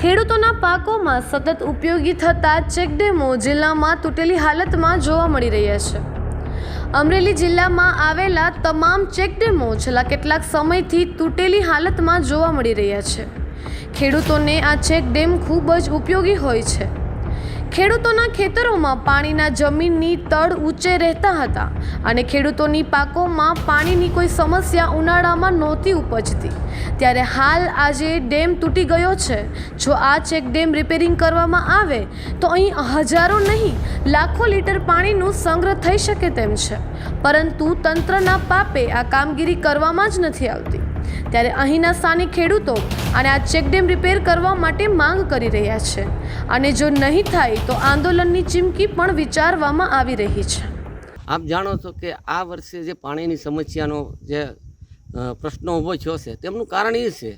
ખેડૂતોના પાકોમાં સતત ઉપયોગી થતા ચેકડેમો જિલ્લામાં તૂટેલી હાલતમાં જોવા મળી રહ્યા છે. અમરેલી જિલ્લામાં આવેલા તમામ ચેકડેમો છેલ્લા કેટલાક સમયથી તૂટેલી હાલતમાં જોવા મળી રહ્યા છે. ખેડૂતોને આ ચેકડેમ ખૂબ જ ઉપયોગી હોય છે. ખેડૂતોના ખેતરોમાં પાણીના જમીનની તળ ઊંચે રહેતા હતા અને ખેડૂતોની પાકોમાં પાણીની કોઈ સમસ્યા ઉનાળામાં નહોતી ઉપજતી. ત્યારે હાલ આજે ડેમ તૂટી ગયો છે. જો આ ચેક ડેમ રિપેરિંગ કરવામાં આવે, તો અહીં હજારો નહીં, લાખો લીટર પાણીનું સંગ્રહ થઈ શકે તેમ છે. પરંતુ તંત્રના પાપે આ કામગીરી કરવામાં જ નથી આવતી. ત્યારે અહીંના સ્થાનિક ખેડૂતો અને આ ચેકડેમ રિપેર કરવા માટે માંગ કરી રહ્યા છે. અને જો નહીં થાય તો આંદોલનની ચીમકી પણ વિચારવામાં આવી રહી છે. આપ જાણો છો કે આ વર્ષે જે પાણીની સમસ્યાનો જે પ્રશ્ન ઊભો થયો છે, તેમનું કારણ એ છે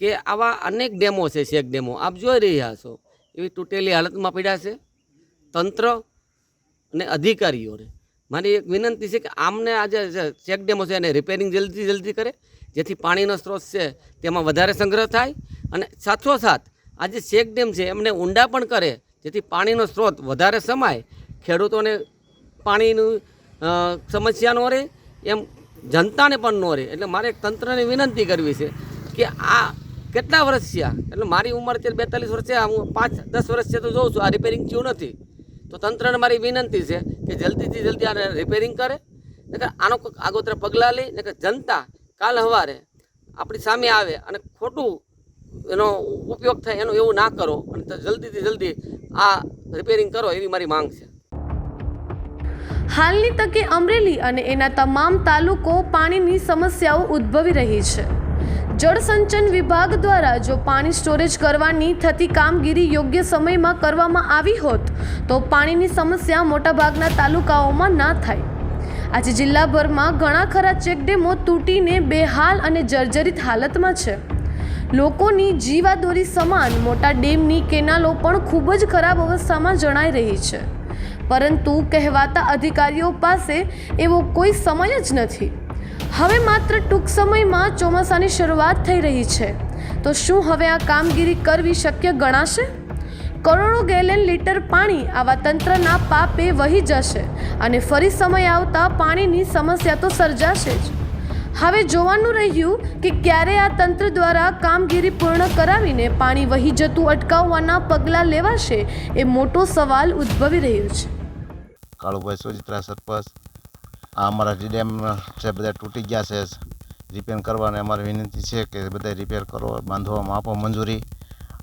કે આવા અનેક ડેમો છે શેક ડેમો. આપ જોઈ રહ્યા છો, એવી તૂટેલી હાલતમાં પડ્યા છે. તંત્ર અને અધિકારીઓને મારી એક વિનંતી છે કે આમને આજે ચેક ડેમો છે એને રિપેરિંગ જલ્દી જલ્દી કરે. જેથી પાણીનો સ્ત્રોત છે, તેમાં વધારે સંગ્રહ થાય. અને સાથોસાથ આ જે શેક ડેમ છે, એમને ઊંડા પણ કરે, જેથી પાણીનો સ્ત્રોત વધારે સમાય. ખેડૂતોને પાણીનું સમસ્યા ન રહે, એમ જનતાને પણ ન રહે. એટલે મારે એક તંત્રને વિનંતી કરવી છે કે આ કેટલા વર્ષ થયા? એટલે મારી ઉંમર અત્યારે બેતાલીસ વર્ષ છે હું પાંચ, દસ વર્ષ છે તો જોઉં છું, આ રિપેરિંગ થયું નથી. તો તંત્રને મારી વિનંતી છે કે જલ્દીથી જલ્દી આને રિપેરિંગ કરે. નકર આનો આગોતરા પગલાં લઈ નકર જનતા કાલ સવારે આપણી સામે આવે અને ખોટું એનો ઉપયોગ થાય એનું એવું ના કરો અને જલ્દીથી જલ્દી આ રિપેરિંગ કરો એવી મારી માંગ છે. હાલની તકે અમરેલી અને એના તમામ તાલુકો પાણીની સમસ્યાઓ ઉદ્ભવી રહી છે. જળસંચન વિભાગ દ્વારા જો પાણી સ્ટોરેજ કરવાની થતી કામગીરી યોગ્ય સમયમાં કરવામાં આવી હોત, તો પાણીની સમસ્યા મોટાભાગના તાલુકાઓમાં ના થાય. આજે જિલ્લાભરમાં ઘણા ખરા ચેકડેમો તૂટીને બેહાલ અને જર્જરિત હાલતમાં છે. લોકોની જીવાદોરી સમાન મોટા ડેમની કેનાલો પણ ખૂબ જ ખરાબ અવસ્થામાં જણાઈ રહી છે. પરંતુ કહેવાતા અધિકારીઓ પાસે એવો કોઈ સમય જ નથી. હવે માત્ર ટૂંક સમયમાં ચોમાસાની શરૂઆત થઈ રહી છે. તો શું હવે આ કામગીરી કરવી શક્ય ગણાશે? કરોડો ગેલેન લીટર પાણી આવા તંત્રના પાપે વહી જશે અને ફરી સમય આવતા પાણીની સમસ્યા તો સર્જાશે જ. હવે જોવાનું રહ્યું કે ક્યારે આ તંત્ર દ્વારા કામગીરી પૂર્ણ કરાવીને પાણી વહી જતું અટકાવવાના પગલાં લેવાશે એ મોટો સવાલ ઉદ્ભવી રહ્યો છે. કાળુભાઈ સોજિત્રા સરપંચ, આ અમારા જે ડેમ છે બધા તૂટી ગયા છે. રિપેર કરવાની અમારી વિનંતી છે કે બધા રિપેર કરો, બાંધવામાં આપો મંજૂરી.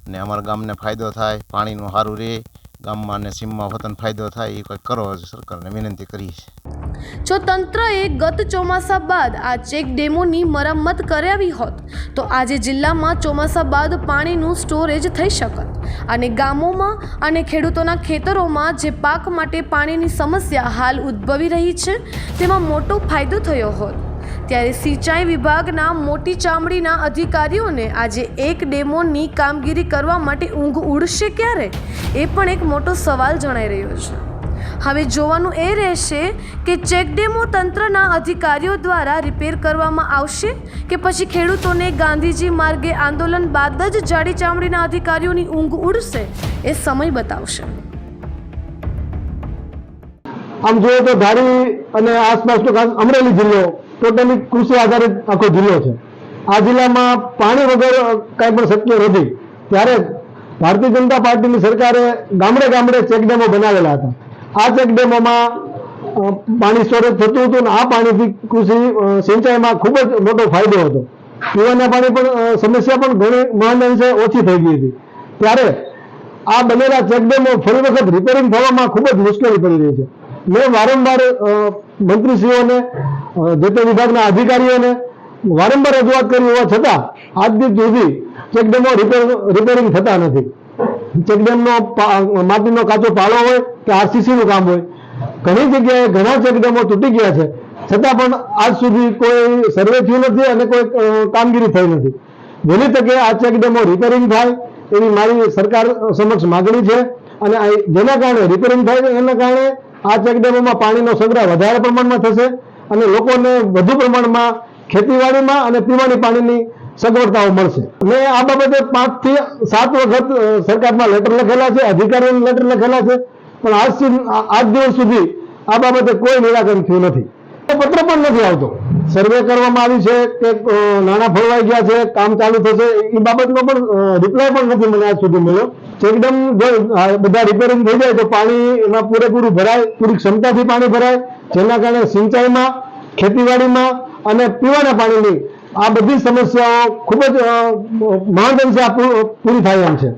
અને અમારા ગામને ફાયદો થાય, પાણીનું સારું રહે, ગામમાં અને સીમમાં વતન ફાયદો થાય, એ કંઈક કરો સરકારને વિનંતી કરી છે. જો તંત્રએ ગત ચોમાસા બાદ આ ચેક ડેમોની મરમ્મત કરાવી હોત, તો આજે જિલ્લામાં ચોમાસા બાદ પાણીનું સ્ટોરેજ થઈ શકત. અને ગામોમાં અને ખેડૂતોના ખેતરોમાં જે પાક માટે પાણીની સમસ્યા હાલ ઉદ્ભવી રહી છે, તેમાં મોટો ફાયદો થયો હોત. ત્યારે સિંચાઈ વિભાગના મોટી ચામડીના અધિકારીઓને આજે એક ડેમોની કામગીરી કરવા માટે ઊંઘ ઉડશે ક્યારે? એ પણ એક મોટો સવાલ જણાઈ રહ્યો છે. હવે જોવાનું એ રહેશે કે ચેક ડેમો તંત્રના અધિકારીઓ દ્વારા રિપેર કરવામાં આવશે કે પછી ખેડૂતોને ગાંધીજી માર્ગે આંદોલન બાદ જ જાડી ચામડીના અધિકારીઓની ઊંઘ ઉડશે એ સમય બતાવશે. આમ જોઈએ તો ધારી અને આસપાસનો અમરેલી જિલ્લો ટોટલી કૃષિ આધારિત આખો જિલ્લો છે. આ જિલ્લામાં પાણી વગર કાંઈ પણ શક્ય નથી. ત્યારે ભારતીય જનતા પાર્ટીની સરકારે ગામડે ગામડે ચેકડેમો બનાવેલા હતા. આ ચેકડેમોમાં પાણી સ્ટોરેજ થતું હતું અને આ પાણીથી કૃષિ સિંચાઈમાં ખૂબ જ મોટો ફાયદો હતો. પીવાના પાણી પણ સમસ્યા પણ ઘણી મહાન અંશે ઓછી થઈ ગઈ હતી. ત્યારે આ બનેલા ચેકડેમો ફરી વખત રિપેરિંગ થવામાં ખૂબ જ મુશ્કેલી પડી રહી છે. મેં વારંવાર મંત્રીશ્રીઓને જે તે વિભાગના અધિકારીઓને વારંવાર રજૂઆત કરી હોવા છતાં, આજ દિવસ સુધી ચેકડેમો રિપેર, રિપેરિંગ થતા નથી. ચેકડેમનો માટીનો કાચો પાળો હોય કે આરસીસીનું કામ હોય, ઘણી જગ્યાએ ઘણા ચેકડેમો તૂટી ગયા છે. છતાં પણ આજ સુધી કોઈ સર્વે થયું નથી અને કોઈ કામગીરી થઈ નથી. વહેલી તકે આ ચેકડેમો રિપેરિંગ થાય એવી મારી સરકાર સમક્ષ માગણી છે અને જેના કારણે રિપેરિંગ થાય એના કારણે આ ચેકડેમોમાં પાણીનો સંગ્રહ વધારે પ્રમાણમાં થશે અને લોકોને વધુ પ્રમાણમાં ખેતીવાડીમાં અને પીવાની પાણીની સગવડતાઓ મળશે. મેં આ બાબતે પાંચથી સાત વખત સરકારમાં લેટર લખેલા છે, અધિકારીઓને લેટર લખેલા છે, પણ આજ આજ દિવસ સુધી આ બાબતે કોઈ નિરાકરણ થયું નથી. પત્ર પણ નથી આવતો. સર્વે કરવામાં આવી છે કે નાણાં ફળવાઈ ગયા છે, કામ ચાલુ થશે, એ બાબતનો પણ રિપ્લાય પણ નથી મને આજ સુધી મળ્યો. એકદમ જો બધા રિપેરિંગ થઈ જાય તો પાણી એમાં પૂરેપૂરું ભરાય, પૂરી ક્ષમતાથી પાણી ભરાય. જેના કારણે સિંચાઈમાં, ખેતીવાડીમાં અને પીવાના પાણીની આ બધી સમસ્યાઓ ખૂબ જ મહદ અંશે પૂરી થાય એમ છે.